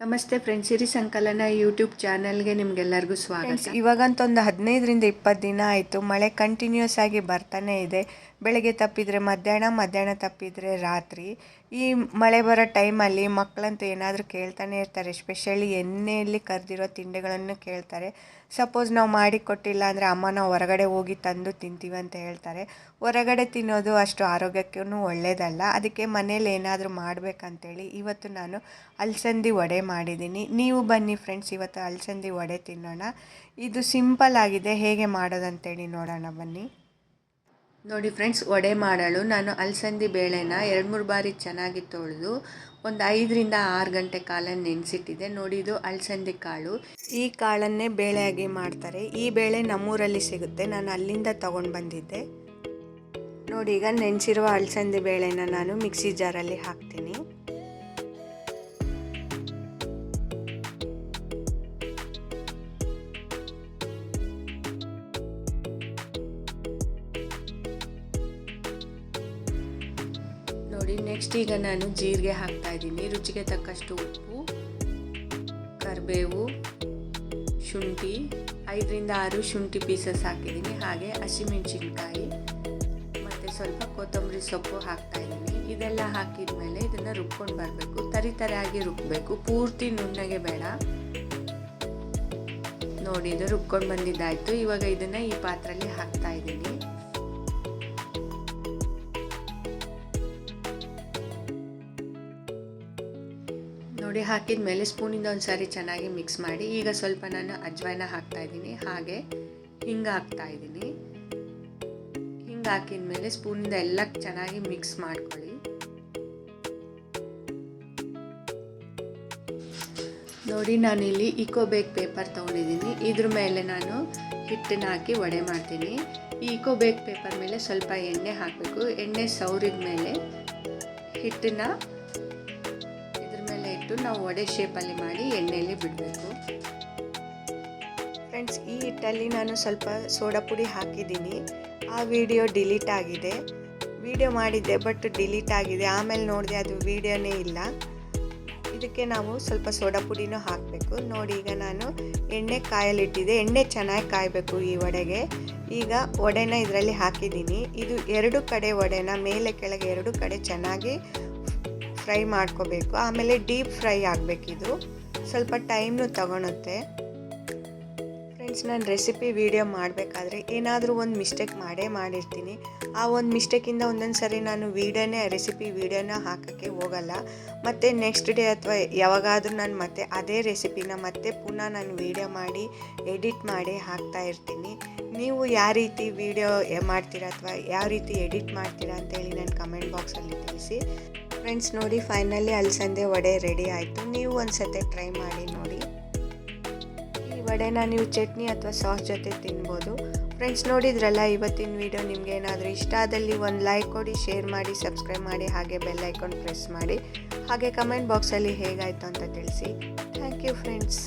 ನಮಸ್ತೆ ಫ್ರೆಂಡ್ ಸಿರಿ ಸಂಕಲನ ಯೂಟ್ಯೂಬ್ ಚಾನಲ್ಗೆ ನಿಮ್ಗೆಲ್ಲರಿಗೂ ಸ್ವಾಗತ. ಇವಾಗಂತೂ ಒಂದು ಹದಿನೈದರಿಂದ ಇಪ್ಪತ್ತು ದಿನ ಆಯಿತು. ಮಳೆ ಕಂಟಿನ್ಯೂಸ್ ಆಗಿ ಬರ್ತಾನೆ ಇದೆ. ಬೆಳಗ್ಗೆ ತಪ್ಪಿದರೆ ಮಧ್ಯಾಹ್ನ ಮಧ್ಯಾಹ್ನ ತಪ್ಪಿದರೆ ರಾತ್ರಿ. ಈ ಮಳೆ ಬರೋ ಟೈಮಲ್ಲಿ ಮಕ್ಕಳಂತೂ ಏನಾದರೂ ಕೇಳ್ತಾನೆ ಇರ್ತಾರೆ ಸ್ಪೆಷಲಿ ಎಣ್ಣೆಯಲ್ಲಿ ಕರೆದಿರೋ ತಿಂಡಿಗಳನ್ನು ಕೇಳ್ತಾರೆ. ಸಪೋಸ್ ನಾವು ಮಾಡಿ ಕೊಟ್ಟಿಲ್ಲ ಅಂದರೆ ಅಮ್ಮ ನಾವು ಹೊರಗಡೆ ಹೋಗಿ ತಂದು ತಿಂತೀವಿ ಅಂತ ಹೇಳ್ತಾರೆ. ಹೊರಗಡೆ ತಿನ್ನೋದು ಅಷ್ಟು ಆರೋಗ್ಯಕ್ಕೂ ಒಳ್ಳೆಯದಲ್ಲ ಅದಕ್ಕೆ ಮನೇಲಿ ಏನಾದರೂ ಮಾಡಬೇಕಂತೇಳಿ ಇವತ್ತು ನಾನು ಅಲಸಂದಿ ವಡೆ ಮಾಡಿದ್ದೀನಿ. ನೀವು ಬನ್ನಿ ಫ್ರೆಂಡ್ಸ್ ಇವತ್ತು ಅಲಸಂದಿ ವಡೆ ತಿನ್ನೋಣ. ಇದು ಸಿಂಪಲ್ ಆಗಿದೆ, ಹೇಗೆ ಮಾಡೋದಂತೇಳಿ ನೋಡೋಣ ಬನ್ನಿ. ನೋಡಿ ಫ್ರೆಂಡ್ಸ್, ವಡೆ ಮಾಡಲು ನಾನು ಅಲಸಂದಿ ಬೇಳೆನ ಎರಡು ಮೂರು ಬಾರಿ ಚೆನ್ನಾಗಿ ತೊಳೆದು ಒಂದು ಐದರಿಂದ ಆರು ಗಂಟೆ ಕಾಲ ನೆನೆಸಿಟ್ಟಿದೆ ನೋಡಿ ಇದು ಅಲಸಂದಿ ಕಾಳು. ಈ ಕಾಳನ್ನೇ ಬೇಳೆಯಾಗಿ ಮಾಡ್ತಾರೆ. ಈ ಬೇಳೆ ನಮ್ಮೂರಲ್ಲಿ ಸಿಗುತ್ತೆ. ನಾನು ಅಲ್ಲಿಂದ ತಗೊಂಡು ಬಂದಿದ್ದೆ. ನೋಡಿ, ಈಗ ನೆನೆಸಿರುವ ಅಲಸಂದಿ ಬೇಳೆನ ನಾನು ಮಿಕ್ಸಿ ಜಾರಲ್ಲಿ ಹಾಕ್ತೀನಿ. ನೋಡಿ. ನೆಕ್ಸ್ಟ್ ಈಗ ನಾನು ಜೀರಿಗೆ ಹಾಕ್ತಾ ಇದ್ದೀನಿ. ರುಚಿಗೆ ತಕ್ಕಷ್ಟು ಉಪ್ಪು, ಕರಿಬೇವು, ಶುಂಠಿ, ಐದರಿಂದ ಆರು ಶುಂಠಿ ಪೀಸಸ್ ಹಾಕಿದ್ದೀನಿ. ಹಾಗೆ ಹಸಿಮೆಣಸಿನ್ಕಾಯಿ ಮತ್ತು ಸ್ವಲ್ಪ ಕೊತ್ತಂಬರಿ ಸೊಪ್ಪು ಹಾಕ್ತಾ ಇದ್ದೀನಿ. ಇದೆಲ್ಲ ಹಾಕಿದ ಮೇಲೆ ಇದನ್ನು ರುಬ್ಕೊಂಡು ಬರಬೇಕು. ತರಿ ತರಿಯಾಗಿ ರುಬ್ಬಬೇಕು ಪೂರ್ತಿ ನುಣ್ಣಗೆ ಬೇಡ. ನೋಡಿ, ಇದು ರುಬ್ಕೊಂಡು ಬಂದಿದ್ದಾಯಿತು. ಇವಾಗ ಇದನ್ನು ಈ ಪಾತ್ರೆಯಲ್ಲಿ ಹಾಕ್ತಾ ಇದ್ದೀನಿ. ನೋಡಿ, ಹಾಕಿದ ಮೇಲೆ ಸ್ಪೂನಿಂದ ಒಂದು ಸಾರಿ ಚೆನ್ನಾಗಿ ಮಿಕ್ಸ್ ಮಾಡಿ. ಈಗ ಸ್ವಲ್ಪ ನಾನು ಅಜ್ವಾಯನ ಹಾಕ್ತಾ ಇದ್ದೀನಿ. ಹಾಗೆ ಹಿಂಗೆ ಹಾಕ್ತಾ ಇದ್ದೀನಿ. ಹಿಂಗೆ ಹಾಕಿದ ಮೇಲೆ ಸ್ಪೂನಿಂದ ಎಲ್ಲ ಚೆನ್ನಾಗಿ ಮಿಕ್ಸ್ ಮಾಡ್ಕೊಳ್ಳಿ. ನೋಡಿ ನಾನಿಲ್ಲಿ ಇಕೋ ಬೇಕ್ ಪೇಪರ್ ತೊಗೊಂಡಿದ್ದೀನಿ. ಇದ್ರ ಮೇಲೆ ನಾನು ಹಿಟ್ಟನ್ನ ಹಾಕಿ ವಡೆ ಮಾಡ್ತೀನಿ. ಈ ಬೇಕ್ ಪೇಪರ್ ಮೇಲೆ ಸ್ವಲ್ಪ ಎಣ್ಣೆ ಹಾಕಬೇಕು. ಎಣ್ಣೆ ಸೌರಿದ ಮೇಲೆ ಹಿಟ್ಟನ್ನ ಇದ್ರ ನಾವು ವಡೆ ಶೇಪಲ್ಲಿ ಮಾಡಿ ಎಣ್ಣೆಯಲ್ಲಿ ಬಿಡಬೇಕು. ಫ್ರೆಂಡ್ಸ್, ಈ ಹಿಟ್ಟಲ್ಲಿ ನಾನು ಸ್ವಲ್ಪ ಸೋಡಾ ಪುಡಿ ಹಾಕಿದ್ದೀನಿ. ಆ ವಿಡಿಯೋ ಡಿಲೀಟ್ ಆಗಿದೆ. ವಿಡಿಯೋ ಮಾಡಿದ್ದೆ, ಬಟ್ ಡಿಲೀಟ್ ಆಗಿದೆ. ಆಮೇಲೆ ನೋಡಿದೆ ಅದು ವಿಡಿಯೋನೇ ಇಲ್ಲ. ಇದಕ್ಕೆ ನಾವು ಸ್ವಲ್ಪ ಸೋಡಾ ಪುಡಿನೂ ಹಾಕಬೇಕು. ನೋಡಿ, ಈಗ ನಾನು ಎಣ್ಣೆ ಕಾಯಲಿಟ್ಟಿದೆ. ಎಣ್ಣೆ ಚೆನ್ನಾಗಿ ಕಾಯಬೇಕು ಈ ವಡೆಗೆ. ಈಗ ವಡೆನ ಇದರಲ್ಲಿ ಹಾಕಿದ್ದೀನಿ. ಇದು ಎರಡು ಕಡೆ ವಡೆನ, ಮೇಲೆ ಕೆಳಗೆ ಎರಡು ಕಡೆ ಚೆನ್ನಾಗಿ ಫ್ರೈ ಮಾಡ್ಕೋಬೇಕು. ಆಮೇಲೆ ಡೀಪ್ ಫ್ರೈ ಆಗಬೇಕಿದು ಸ್ವಲ್ಪ ಟೈಮ್ನು ತಗೊಳುತ್ತೆ. ಫ್ರೆಂಡ್ಸ್, ನಾನು ರೆಸಿಪಿ ವಿಡಿಯೋ ಮಾಡಬೇಕಾದ್ರೆ ಏನಾದರೂ ಒಂದು ಮಿಸ್ಟೇಕ್ ಮಾಡೇ ಮಾಡಿರ್ತೀನಿ. ಆ ಒಂದು ಮಿಸ್ಟೇಕಿಂದ ಒಂದೊಂದು ಸರಿ ನಾನು ವೀಡಿಯೋನೇ, ರೆಸಿಪಿ ವೀಡಿಯೋನ ಹಾಕೋಕ್ಕೆ ಹೋಗಲ್ಲ. ಮತ್ತು ನೆಕ್ಸ್ಟ್ ಡೇ ಅಥವಾ ಯಾವಾಗಾದರೂ ನಾನು ಮತ್ತೆ ಅದೇ ರೆಸಿಪಿನ ಮತ್ತೆ ಪುನಃ ನಾನು ವೀಡಿಯೋ ಮಾಡಿ, ಎಡಿಟ್ ಮಾಡಿ ಹಾಕ್ತಾ ಇರ್ತೀನಿ. ನೀವು ಯಾವ ರೀತಿ ವೀಡಿಯೋ ಮಾಡ್ತೀರಾ ಅಥವಾ ಯಾವ ರೀತಿ ಎಡಿಟ್ ಮಾಡ್ತೀರಾ ಅಂತೇಳಿ ನಾನು ಕಮೆಂಟ್ ಬಾಕ್ಸಲ್ಲಿ ತಿಳಿಸಿ. ಫ್ರೆಂಡ್ಸ್, ನೋಡಿ ಫೈನಲಿ ಅಲಸಂದೆ ವಡೆ ರೆಡಿ ಆಯಿತು. ನೀವು ಒಂದು ಸತಿ ಟ್ರೈ ಮಾಡಿ ನೋಡಿ. ಈ ವಡೆನ ನೀವು ಚಟ್ನಿ ಅಥವಾ ಸಾಸ್ ಜೊತೆ ತಿನ್ಬೋದು. ಫ್ರೆಂಡ್ಸ್, ನೋಡಿದ್ರಲ್ಲ, ಇವತ್ತಿನ ವಿಡಿಯೋ ನಿಮಗೆ ಏನಾದರೂ ಇಷ್ಟ ಆದಲ್ಲಿ ಒಂದು ಲೈಕ್ ಕೊಡಿ ಶೇರ್ ಮಾಡಿ ಸಬ್ಸ್ಕ್ರೈಬ್ ಮಾಡಿ, ಹಾಗೆ ಬೆಲ್ ಐಕಾನ್ ಪ್ರೆಸ್ ಮಾಡಿ. ಹಾಗೆ ಕಮೆಂಟ್ ಬಾಕ್ಸಲ್ಲಿ ಹೇಗಾಯಿತು ಅಂತ ತಿಳಿಸಿ. Thank you friends